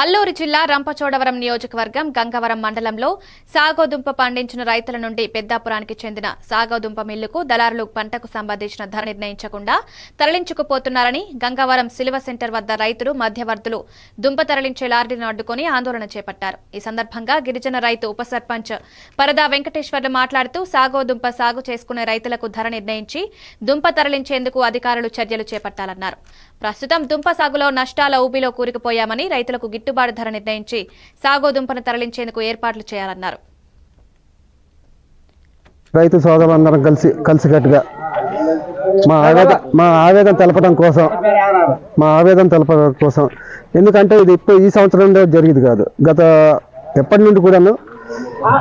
అల్లూరు జిల్లా రంపచోడవరం నియోజకవర్గం గంగవరం మండలంలో సాగోదుంప పండించిన రైతుల నుండి పెద్దాపురానికి చెందిన సాగోదుంప మిల్లుకు దళారులు పంటకు సంబంధించిన ధర నిర్ణయించకుండా తరలించుకుపోతున్నారని గంగవరం సిల్వ సెంటర్ వద్ద రైతులు మధ్యవర్తులు దుంప తరలించే లారీని అడ్డుకుని ఆందోళన చేపట్టారు. ఈ సందర్భంగా గిరిజన రైతు ఉప సర్పంచ్ పరదా వెంకటేశ్వర్లు మాట్లాడుతూ సాగోదుంప సాగు చేసుకునే రైతులకు ధర నిర్ణయించి దుంప తరలించేందుకు అధికారులు చర్యలు చేపట్టాలన్నారు. ప్రస్తుతం దుంప సాగులో నష్టాల ఊబిలో కూరుకుపోయామని రైతులకు గిట్టుబాటు ధర నిర్ణయించి సాగోదుంపను తరలించేందుకు ఏర్పాట్లు చేయాలన్నారు. రైతు సోదరులందరం కలిసి కలిసికట్టుగా మా ఆవేదన మా ఆవేదన తెలపడం కోసం మా ఆవేదన తెలపడం కోసం. ఎందుకంటే ఇది ఇప్పుడు ఈ సంవత్సరం జరిగింది కాదు. గత ఎప్పటి నుండి కూడాను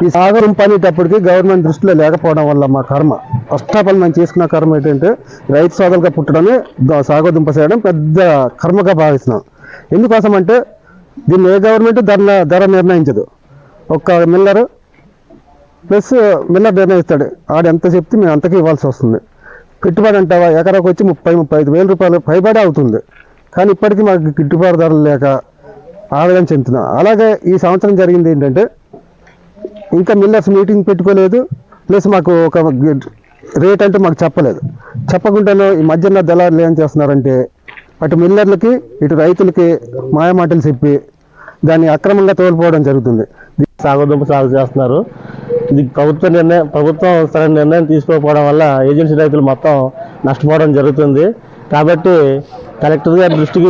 ఈ సాగరం పనేటప్పటికి గవర్నమెంట్ దృష్టిలో లేకపోవడం వల్ల మా కర్మ. ఫస్ట్ ఆఫ్ ఆల్ మేము చేసుకున్న కర్మ ఏంటంటే రైతు సోదరులుగా పుట్టడమే సాగదుంప చేయడం పెద్ద కర్మగా భావిస్తున్నాం. ఎందుకోసం అంటే దీన్ని ఏ గవర్నమెంట్ ధర ధర నిర్ణయించదు. ఒక్క మిల్లరు ప్లస్ మిల్లర్ నిర్ణయిస్తాడు. ఆడు ఎంత చెప్తే మేము అంతకి ఇవ్వాల్సి వస్తుంది. పెట్టుబడి అంటావా? ఎకరాకు వచ్చి ముప్పై ముప్పై ఐదు వేల రూపాయలు పైబడి అవుతుంది. కానీ ఇప్పటికీ మాకు గిట్టుబాటు ధరలు లేక ఆవేదన చెందుతున్నాం అలాగే ఈ సంవత్సరం జరిగింది ఏంటంటే ఇంకా మిల్లర్స్ మీటింగ్ పెట్టుకోలేదు. ప్లస్ మాకు ఒక రేట్ అంటే మాకు చెప్పలేదు. చెప్పకుండానే ఈ మధ్యన దళారులు ఏం చేస్తున్నారంటే అటు మిల్లర్లకి ఇటు రైతులకి మాయమాటలు చెప్పి దాన్ని అక్రమంగా తోలిపోవడం జరుగుతుంది. సాగుదుంప సాగు చేస్తున్నారు. ఇది ప్రభుత్వ నిర్ణయం ప్రభుత్వం సరైన నిర్ణయం తీసుకోకపోవడం వల్ల ఏజెన్సీ రైతులు మొత్తం నష్టపోవడం జరుగుతుంది. కాబట్టి కలెక్టర్ గారి దృష్టికి